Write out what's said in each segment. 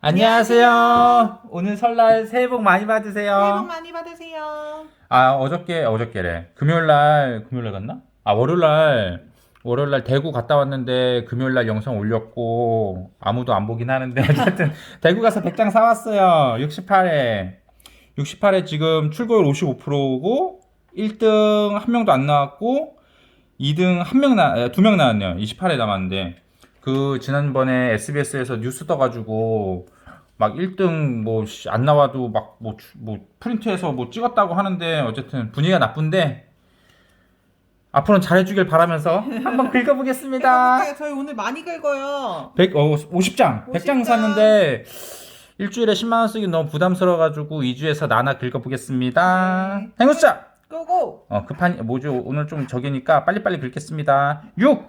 안녕하세요. 오늘 설날 새해 복 많이 받으세요. 새해 복 많이 받으세요. 아 어저께 어저께래. 금요일 날 금요일 날 갔나? 아 월요일 날 월요일 날 대구 갔다 왔는데 금요일 날 영상 올렸고 아무도 안 보긴 하는데 어쨌든 대구 가서 백장 사 왔어요. 68회 68회 지금 출고율 55%고 1등 한 명도 안 나왔고 2등 한 명 나, 두 명 나왔네요. 28회 남았는데 그 지난번에 SBS에서 뉴스 떠가지고 막 1등 뭐 안 나와도 막뭐 뭐 프린트해서 뭐 찍었다고 하는데 어쨌든 분위기가 나쁜데 앞으로는 잘해주길 바라면서 한번 긁어보겠습니다. 저희 오늘 많이 긁어요. 100, 어, 50장, 100장 50장. 샀는데 일주일에 10만 원 쓰기 너무 부담스러워가지고 2주에서 나나 긁어보겠습니다. 네. 행우자! 고고. 어, 급한, 뭐죠? 오늘 좀 적으니까 빨리빨리 긁겠습니다. 6,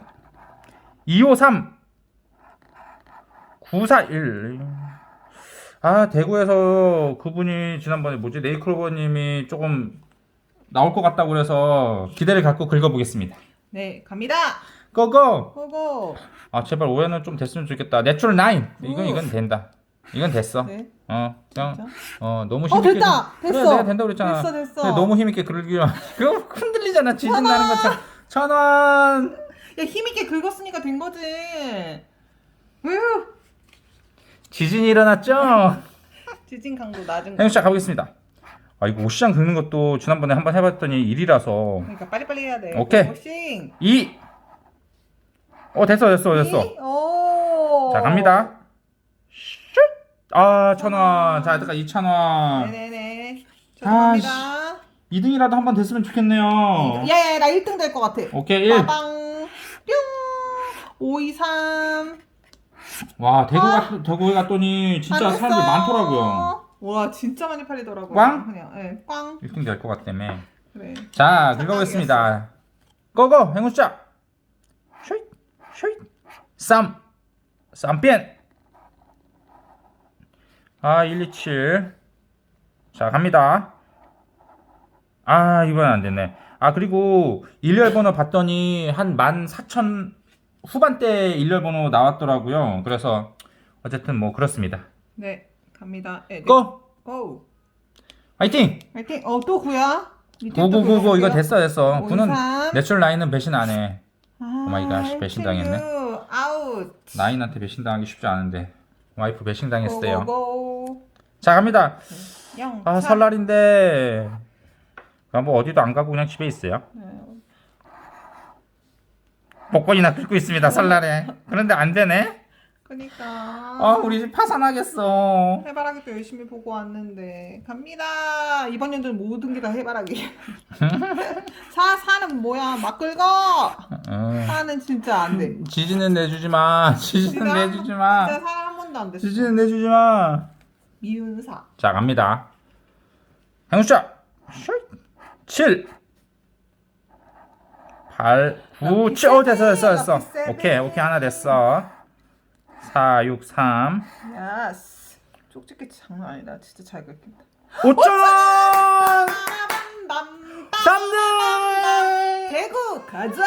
253, 941. 아, 대구에서 그분이 지난번에 뭐지? 네이클로버 님이 조금 나올 것 같다고 그래서 기대를 갖고 긁어보겠습니다. 네, 갑니다. 고고! 고고. 아, 제발 오해는 좀 됐으면 좋겠다. 내추럴 9! 이건, 오. 이건 된다. 이건 됐어. 네. 어, 그냥, 진짜? 어, 너무 어, 힘있게. 됐다. 좀- 그래, 됐어. 내가 된다고 그랬잖아. 됐어, 됐어. 근데 너무 힘있게 긁기만. 그거 흔들리잖아. 지진 천 나는 원. 것처럼. 천 원! 야, 힘있게 긁었으니까 된 거지. 으. 지진이 일어났죠? 지진 강도 낮은 거. 행시작 가보겠습니다. 아, 이거 옷시장 긁는 것도 지난번에 한번 해봤더니 일이라서. 그러니까 빨리빨리 해야 돼. 오케이. 고고싱. 2! 어, 됐어, 됐어, 됐어. 이? 오. 자, 갑니다. 슛! 아, 천 원. 자, 여기까지 2천 원. 네네네. 저도 아, 갑니다. 2등이라도 한번 됐으면 좋겠네요. 야야, 나 1등 될 것 같아. 오케이, 1. 빠방. 뿅. 5, 2, 3. 와, 대구 아. 갔, 대구에 갔더니 진짜 사람들 많더라고요. 와 진짜 많이 팔리더라고요. 꽝? 그냥 예, 꽝. 1등 될 것 같다며. 그래. 자, 긁어보겠습니다. 고고! 행운자! 슈잇! 슈잇! 쌈! 쌈변! 아, 127. 자, 갑니다. 아, 이건 안 됐네. 아, 그리고 일렬 번호 봤더니 한 14,000 후반대 일렬 번호 나왔더라고요. 그래서 어쨌든 뭐 그렇습니다. 네 갑니다. 예, 네. 고! 고. 화이팅! 화이팅. 어 또 구야? 밑에 또 고고고고 이거 긁어볼게요. 됐어 됐어. 오, 구는 삼. 내추럴 라인은 배신 안 해. 아, 오마이 갓, 배신당했네. 아웃. 나인한테 배신당하기 쉽지 않은데 와이프 배신당했어요. 고고고. 자 갑니다. 영. 아 차. 설날인데 아, 뭐 어디도 안 가고 그냥 집에 있어요. 네. 복권이나 긁고 있습니다 설날에. 그런데 안 되네. 그니까. 아 우리 집 파산하겠어. 해바라기 도 열심히 보고 왔는데 갑니다. 이번 연도는 모든 게 다 해바라기. 사 사는 뭐야? 막 긁어. 어. 사는 진짜 안 돼. 지진은 내주지 마. 지진은 진짜? 내주지 진짜 마. 사람 한 번도 안 됐어. 지진은 내주지 마. 미운 사. 자 갑니다. 행수자 7 8 9 7 어, 됐어 됐어 됐어 럭키 세븐. 오케이 오케이 하나 됐어 4 6 3 야스. 쪽집게 장난 아니다. 진짜 잘 긁힌다. 5천원 빰빰빰. 3등 대구 가자.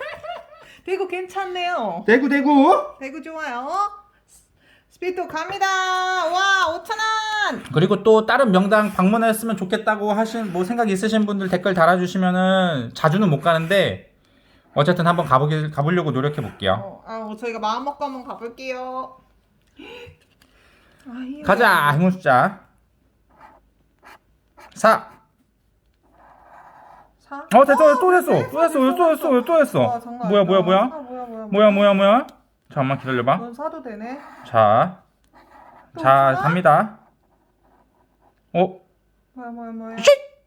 대구 괜찮네요. 대구 대구 대구 좋아요. 스피드 갑니다. 와 5천 원. 그리고 또 다른 명당 방문했으면 좋겠다고 하신 뭐 생각 있으신 분들 댓글 달아주시면은 자주는 못 가는데 어쨌든 한번 가보기 가보려고 노력해 볼게요. 어, 아, 저희가 마음 먹고 한번 가볼게요. 아. 가자 행운 숫자 4 사? 어 됐어 또 됐어 네, 또 됐어 또 됐어 또 와, 됐어 장난 뭐야 아니다. 뭐야 뭐야 아, 뭐야 뭐야 뭐야 뭐야 뭐야 잠깐만 기다려봐 넌 사도 되네. 자 또자 오지마? 갑니다 어 뭐야 뭐야 뭐야.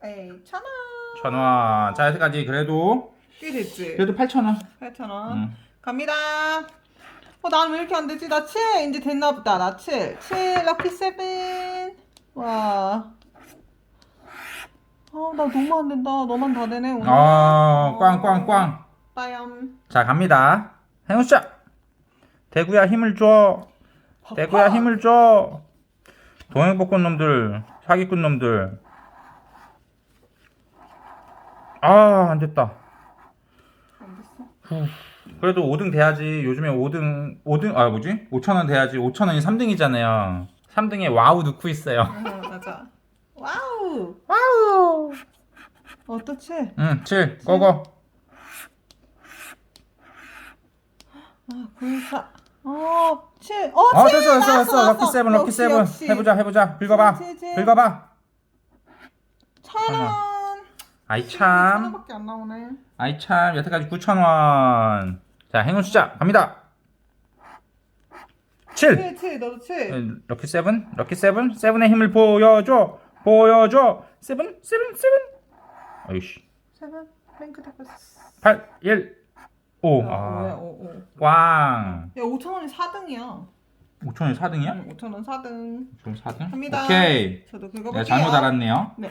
에이 천 원. 천 원 자 여기까지 그래도 꽤 됐지. 그래도 8천 원 8천 원. 음. 갑니다. 어, 나는 왜 이렇게 안 되지? 나 7. 이제 됐나 보다. 나 7. 7, 럭키 7. 와. 아, 나 너무 안 된다. 너만 다 되네, 오늘. 어 꽝꽝꽝 빠염. 자 갑니다 행운 숫자 대구야 힘을 줘 대구야 힘을 줘 동행복권 놈들 사기꾼 놈들 아 안 됐다 안 됐어? 후. 그래도 5등 돼야지. 요즘에 5등 5등 아 뭐지? 5천 원 돼야지. 5천 원이 3등이잖아요. 3등에 와우 넣고 있어요. 어, 맞아. 와우. 와우. 어떻지? 응, 7. 고고. 아, 군사. 어, 7. 어, 어, 7. 됐어, 됐어, 됐어. 럭키 세븐, 럭키 역시, 세븐. 역시. 해보자, 해보자. 긁어봐. 칠, 칠. 긁어봐. 천 원. 아이 천 참. 원밖에 안 나오네. 아이 참. 여태까지 9천 원. 자, 행운 숫자 갑니다. 7. 7, 7. 너도 7. 럭키 세븐, 럭키 세븐. 세븐의 힘을 보여줘. 보여줘. 세븐, 세븐, 세븐. 어이씨. 7. 뱅크 데퍼스. 8, 1, 5. 아, 뭐야? 아, 5, 5. 꽝. 야, 5천 원이 4등이야. 5천 원이 4등이야? 응, 5천 원 4등. 좀 4등? 갑니다. 오케이. 저도 내가 긁어볼게요. 잘못 알았네요. 네.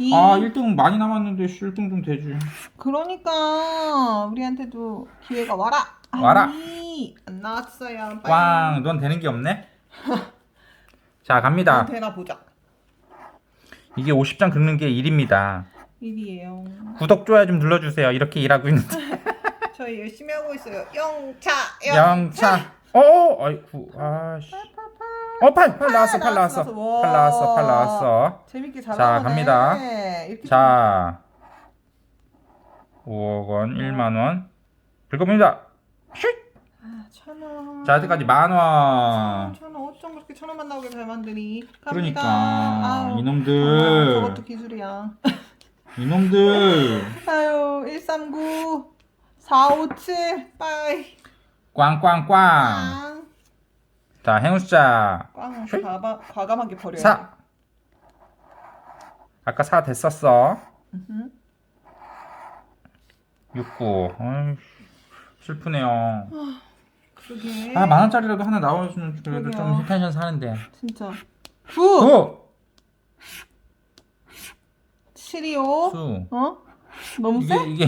2. 아, 1등 많이 남았는데 1등 좀 되지. 그러니까 우리한테도 기회가 와라. 와라. 아니, 안 나왔어요. 빨리. 꽝. 넌 되는 게 없네. 자, 갑니다. 되나 보자. 이게 50장 긁는 게 일입니다. 1이에요. 구독, 좋아요 좀 눌러주세요. 이렇게 일하고 있는데. 저희 열심히 하고 있어요. 영차, 영차. 어, 아이쿠, 아씨. 어, 팔, 팔 나왔어, 팔 나왔어. 나왔어. 팔 나왔어, 팔 나왔어. 재밌게 잘 자. 갑니다. 자, 5억 원, 1만 원. 긁어봅니다. 슛! 아, 천 원. 자, 여태까지 만 원. 천 원. 어쩜 그렇게 천 원만 나오게 잘 만드니? 갑니다. 그러니까 아유, 이놈들, 저것도 기술이야. 이놈들. 아유, 139 457 빠이. 꽝꽝꽝. 꽝. 자, 행운 숫자 꽝 과감, 과감하게 버려야 4. 아까 4 됐었어. 음흠. 69. 어이, 슬프네요. 그러게. 아, 만 원짜리라도 하나 나와주면 그래도 그러게요. 좀 텐션 사는데. 진짜. 9 9. 725 수. 어? 너무 이게 세? 이게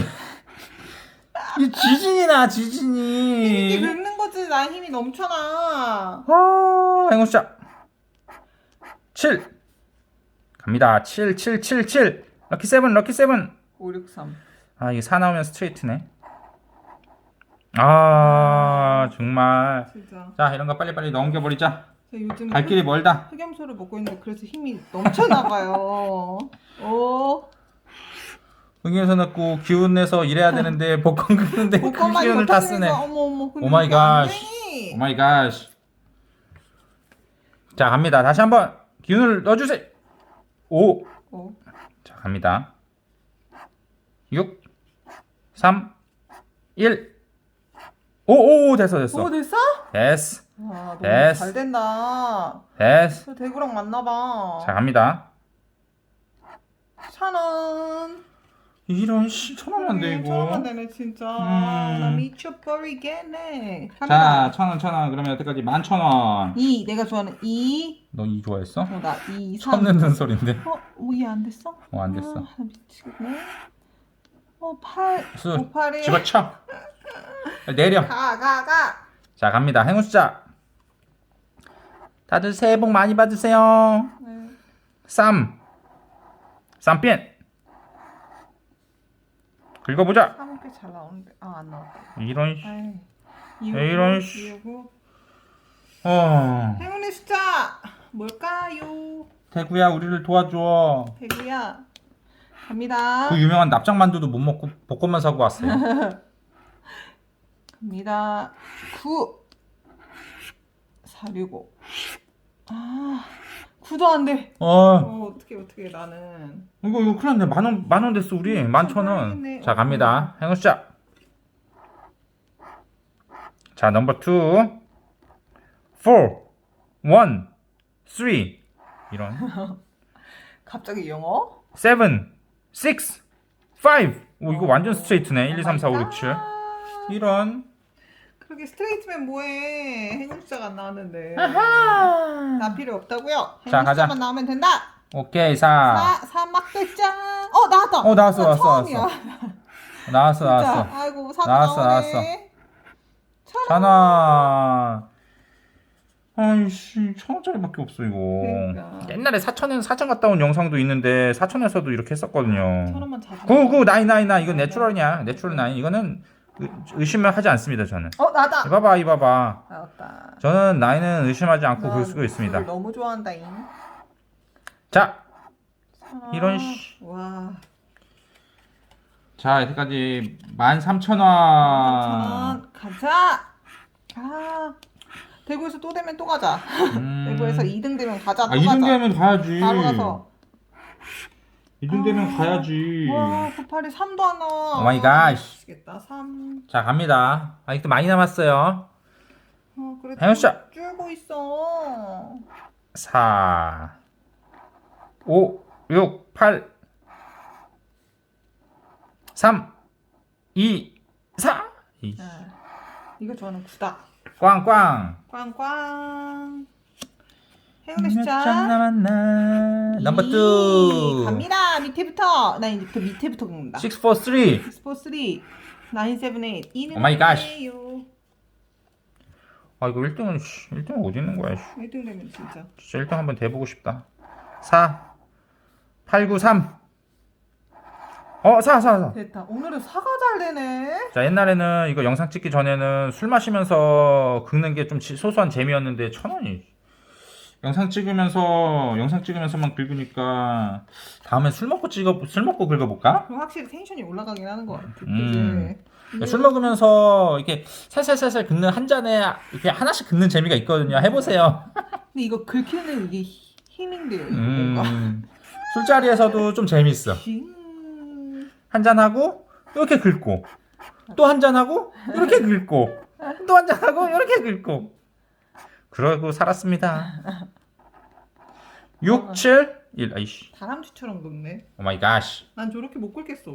이 지진이나 이게 지진이. 긁는 거지 나 힘이 넘쳐나 아, 행운 숫자 7. 갑니다. 7 7 7 7. 럭키 세븐 럭키 세븐. 563 아, 이게 4 나오면 스트레이트네. 아, 정말. 진짜 자, 이런 거 빨리빨리 넘겨버리자. 저 요즘 갈 길이 멀다. 흑, 흑염소를 먹고 있는데 그래서 힘이 넘쳐나 봐요 오 흥에서 넣고 기운 내서 일해야 되는데 복권 긁는데 그 복권만 기운을 다 쓰네. 어머 어머 오 마이 갓. 오 마이 갓. 자, 갑니다. 다시 한번 기운을 넣어주세요. 5. 오. 자, 갑니다. 6, 3, 1. 오, 오, 됐어, 됐어. 오 됐어? 됐어, 아 너무 됐어. 잘 된다 됐어. 저 대구랑 맞나봐 자, 갑니다. 천원 이런 씨, 천원만 돼, 천원만 이거. 되네 진짜 음. 나 미쳐버리겠네 자, 천원, 천원. 그러면 여태까지 만 천원. 2 내가 좋아하는 2 너 이 좋아했어? 어, 나 2, 3천 넣는 소린데. 어? 5이 안 됐어? 어, 안 됐어. 아, 나 미치겠네 어 8, 수, 5, 8이 집어쳐. 내려. 가, 가, 가 자, 갑니다. 행운 숫자. 다들 새해 복 많이 받으세요. 네. 쌈. 쌈변. 긁어보자. 3은 꽤잘 나오는데 아 안 나왔다 이런 씨. 이런 씨. 어. 행운의 숫자 뭘까요? 대구야 우리를 도와줘. 대구야 갑니다 그 유명한 납작만두도 못 먹고 복권만 사고 왔어요. 갑니다 9 4, 6, 5 아 9도 안 돼 어. 어 어떻게 어떻게 나는 이거 이거 큰일 났네. 만 원, 만 원 됐어, 우리. 만 천 원. 모르겠네. 자, 갑니다. 행운 숫자. 자, 넘버 2. 4. 1. 3. 이런. 갑자기 영어? 7. 6. 5. 오, 이거 완전 스트레이트네. 1, 2, 3, 4, 5, 6, 7. 아, 이런. 그렇게 스트레이트면 뭐해 행운 숫자가 안 나왔는데 나 필요 없다고요 자, 가자. 숫자만 나오면 된다 오케이, 4. 4, 4 막대장 어 나왔다 어, 나왔어, 아, 나왔어, 처음이야. 나왔어, 진짜. 나왔어. 아이고 4 나왔어, 나오네 천천 원. 아이씨, 천 원짜리밖에 없어, 이거. 그러니까. 옛날에 사천에 사천 갔다 온 영상도 있는데 사천에서도 이렇게 했었거든요. 천 원만 자주 구구 나이 나이 나 이건 내추럴이냐 내추럴 나이 이거는 의- 의심을 하지 않습니다 저는 어 나다. 이봐봐 이봐봐 나왔다. 저는 나이는 의심하지 않고 난글 쓰고 있습니다 너무 좋아한다잉. 자 아, 이런 씨. 와. 자, 여기까지 13,000원. 천원 가자. 아 대구에서 또 되면 또 가자. 음. 대구에서 2등 되면 가자. 또 아, 2등 가자. 되면 가야지. 바로 가서. 2등 되면 아. 가야지. 와, 98이 3도 안 나와. 오 마이 갓. 미치겠다. 3. 자, 갑니다. 아직도 많이 남았어요. 어, 그래. 씨. 줄고 있어. 4, 5, 6, 8, 3, 2, 4. 이, 자, 이거 저는 9다. 꽝꽝. 꽝꽝. 행운의 숫자. 남았나? 넘버 이. 2. 갑니다. 밑에부터. 나 이제 그 밑에부터 긁는다. 6, 4, 3. 6, 4, 3. 9, 7, 8. 이는 오 마이 갓. 뭐예요? 아, 이거 1등은, 1등 어디 있는 거야? 씨. 1등 되면 진짜. 진짜 1등 한번 돼보고 싶다. 4, 8, 9, 3. 어, 4, 4, 4. 됐다. 오늘은 사가 잘 되네. 자, 옛날에는 이거 영상 찍기 전에는 술 마시면서 긁는 게 좀 소소한 재미였는데 천 원이. 영상 찍으면서 영상 찍으면서만 긁으니까 다음에 술 먹고 찍어 술 먹고 긁어볼까? 그럼 확실히 텐션이 올라가긴 하는 것 같아. 음. 그치? 술 먹으면서 이렇게 살살살살 긁는 한 잔에 이렇게 하나씩 긁는 재미가 있거든요. 해보세요. 근데 이거 긁히는 이게 히- 힐링돼요. 이거 뭔가. 음, 술자리에서도 좀 재밌어. 징. 한잔 하고 이렇게 긁고 또 한 잔 하고 이렇게 긁고 또 한 잔 하고 이렇게 긁고 그러고 살았습니다. 6, 7, 1 아이씨 다람쥐처럼 긁네. 오 마이 갓. 난 저렇게 못 긁겠어.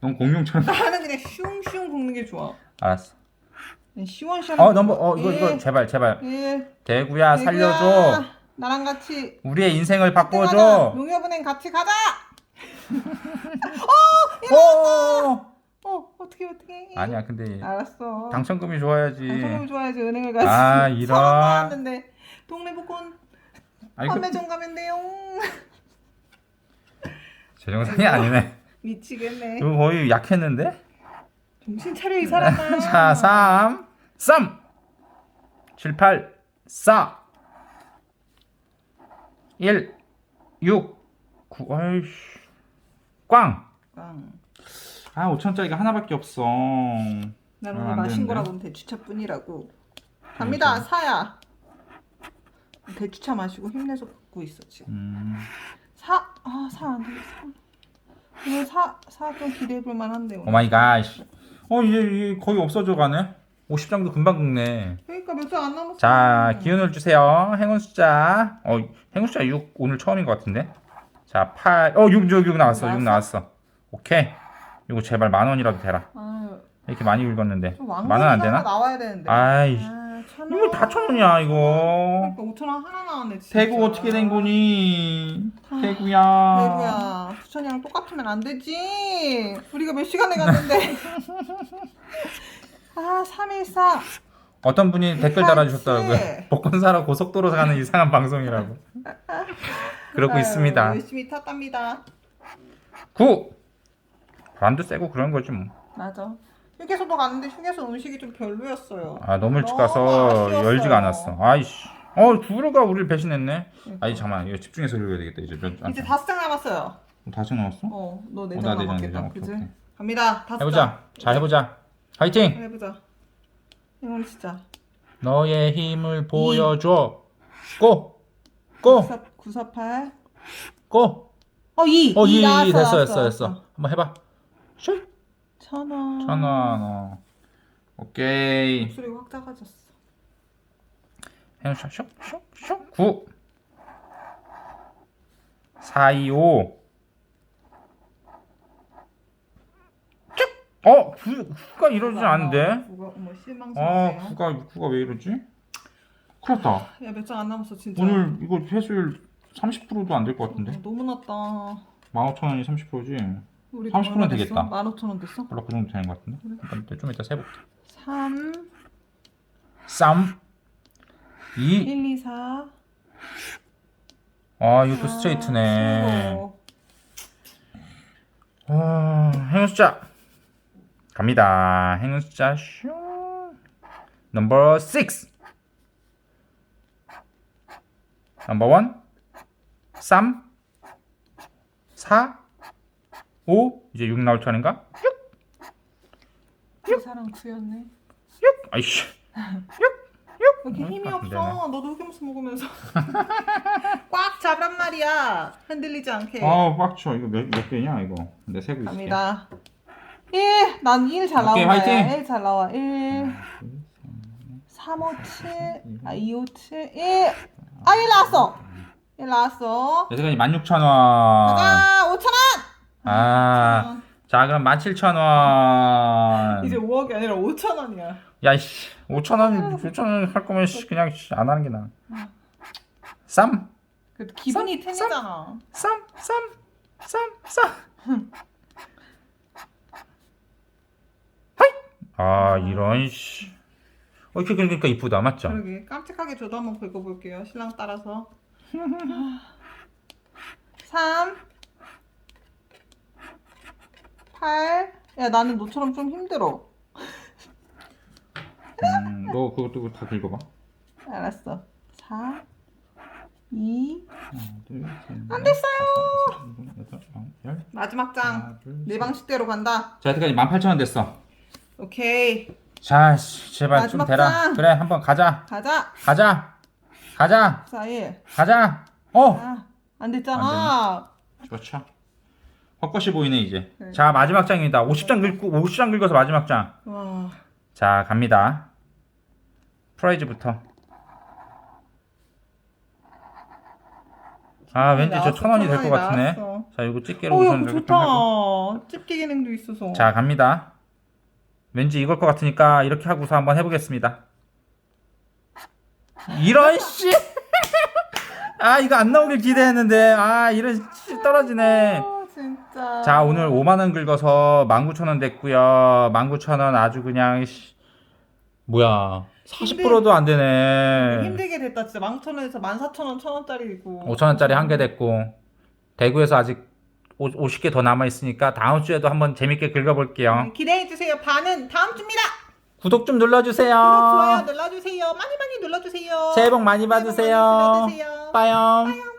넌 공룡처럼 나는 그냥 슝슝 긁는 게 좋아. 알았어. 그냥 시원시원. 어 넘버 어 이거 이거 제발 제발 예. 대구야 살려줘. 나랑 같이 우리의 인생을. 바꿔줘. 농협은행 같이 가자. 오! 어 어떻게 어떻게? 아니야 근데 알았어. 당첨금이 좋아야지. 당첨금 좋아야지 은행을 가지. 아, 이런. 서른 나왔는데 동네 복권 아니 그 판매점 가면 돼요. 제 정상이 아니네. 미치겠네. 이거 거의 약했는데? 정신 차려 이 사람아. 자, 3, 3, 7, 8, 4, 1, 6, 9, 아이씨. 꽝! 꽝. 아, 5천짜리가 하나밖에 없어. 난 아, 오늘 안 마신 되는데? 거라고는 대추차뿐이라고. 갑니다, 사야. 대추차 마시고 힘내서 걷고 있어 지금. 음, 사, 아, 사 안 되겠어. 오늘 사, 사 좀 기대해볼 만한데 오늘. 오마이 갓. 어, 이제, 이제 거의 없어져 가네. 50장도 금방 긁네. 그러니까 몇 장 안 남았어. 자, 기운을 주세요. 행운 숫자. 어, 행운 숫자 6 오늘 처음인 것 같은데. 자, 8. 어, 6, 6, 6 나왔어. 6 나왔어. 오케이. 이거 제발 만 원이라도 되라. 아, 이렇게 많이 긁었는데. 좀만원안 왕건이 되나? 나와야 되는데. 아이, 아, 천 이거 원. 다천 원이야, 이거. 그러니까 5천 원 하나 나왔네. 진짜. 대구 어떻게 된 거니? 아, 대구야. 대구야, 수천이랑 똑같으면 안 되지. 우리가 몇 시간에 갔는데. 아, 314. 어떤 분이 댓글 달아주셨더라고요. 복권 사러 고속도로 가는 이상한 방송이라고. 그러고 아유, 있습니다. 열심히 탔답니다. 9. 바람도 세고 그런 거지 뭐. 맞아. 휴게소도 갔는데 휴게소 음식이 좀 별로였어요. 아 너무 일찍 너무 가서 아쉬웠어요. 열지가 않았어. 아이씨. 어 두루가 우리를 배신했네. 그러니까. 아니 잠만 이거 집중해서 읽어야 되겠다 이제 몇 이제 다섯 장 남았어요. 다섯 장 남았어? 어, 너 어, 네나장네 장, 네 남았겠다. 장. 오케이, 그지? 오케이. 갑니다. 다섯 해보자. 장. 자 해보자. 화이팅. 해보자. 이건 진짜. 너의 힘을 보여줘. 고. 고. 94, 948. 고. 어, 2. 어, 이, 됐어, 됐어, 됐어. 한번 해봐. 슛. 천 원. 천 원. 어. 오케이. 목소리가 확 작아졌어. 행운샷 슉, 슉, 슉. 9. 4, 2, 5. 쭉. 어, 9, 9가 이러지 않은데? 구가 뭐 아, 실망스럽네요. 9가, 9가 왜 이러지? 큰일 났다. 야, 몇 장 안 남았어, 진짜. 오늘 이거 회수율 30%도 안 될 것 같은데? 어, 너무 낮다. 15,000원이 30%지? 우리 30%는 되겠다. 15,000원 됐어? 몰라, 그 정도 되는 것 같은데? 잠깐, 좀 이따 세볼게. 3, 3, 2, 1, 2, 4. 아, 이것도 스트레이트네. 아, 행운 숫자 갑니다. 행운 숫자 슝. 넘버 6. 넘버 1. 3. 4. 5. 이제 6 나올 차례인가? 그 사람 투였네. 6. 아이씨. 왜 이렇게 응, 힘이 안 없어? 되네. 너도 흑염수 먹으면서 꽉 잡란 말이야. 흔들리지 않게. 아, 빡쳐. 이거 몇, 몇 개냐, 이거. 내 세고 있을게. 갑니다. 1. 난1잘 오케이, 나온다. 화이팅! 1잘 나와. 1. 3, 5, 7. 아, 2, 5, 7. 1. 아, 1 나왔어. 1 나왔어. 내 세간이 16,000원. 가자. 5,000원. 아, 자, 그럼 17,000원. 이제 5억이 아니라 5,000원이야. 야, 씨. 5,000원, 5,000원 할 거면 씨, 그냥 씨, 안 하는 게 나아. 쌈, 그래도 기분이 쌈, 텐이잖아. 쌈, 쌈, 쌈, 쌈. 하이! 아, 이런, 씨. 어, 이렇게 그러니까 이쁘다, 맞죠? 그러게 깜찍하게 저도 한번 긁어볼게요. 신랑 따라서. 3 8 야, 나는 너처럼 좀 힘들어. 음, 너 그것도 다 긁어봐. 알았어. 4 2 하나, 둘, 셋, 안 넷, 됐어요. 다섯, 여섯, 일곱, 여덟, 아홉, 열. 마지막 장. 하나, 둘, 내 셋. 방식대로 간다. 자, 여태까지 18,000원 됐어. 오케이. 자, 씨, 제발 좀 마지막 대라. 장. 그래, 한번 가자. 가자. 가자. 가자. 4 1. 가자. 어. 아, 안 됐잖아. 그렇죠. 헛것이 보이네 이제. 네. 자 마지막 장입니다. 50장 긁고 50장 긁어서 마지막 장. 와. 자 갑니다. 프라이즈부터. 아 왠지 저 나왔어, 천 원이 될 것 천 원이 같으네. 나왔어. 자 이거 집게로 어, 우선 이거 이렇게 하고. 좋다. 집게 기능도 있어서. 자 갑니다. 왠지 이걸 것 같으니까 이렇게 하고서 한번 해보겠습니다. 이런 씨. 아 이거 안 나오길 기대했는데 아 이런 씨 떨어지네. 아, 진짜. 자 오늘 5만 원 긁어서 19,000원 됐고요 19,000원 아주 그냥 씨, 뭐야 40%도 안 되네 힘들게 됐다. 진짜 19,000원에서 14,000원, 1,000원짜리고. 5,000원짜리 한 개 됐고 대구에서 아직 50개 더 남아 있으니까 다음 주에도 한번 재밌게 긁어볼게요 기대해 주세요. 반은 다음 주입니다. 구독 좀 눌러주세요 구독, 좋아요 눌러주세요. 많이 많이 눌러주세요. 새해 복 많이 새해 복 많이 받으세요 받으세요. 빠염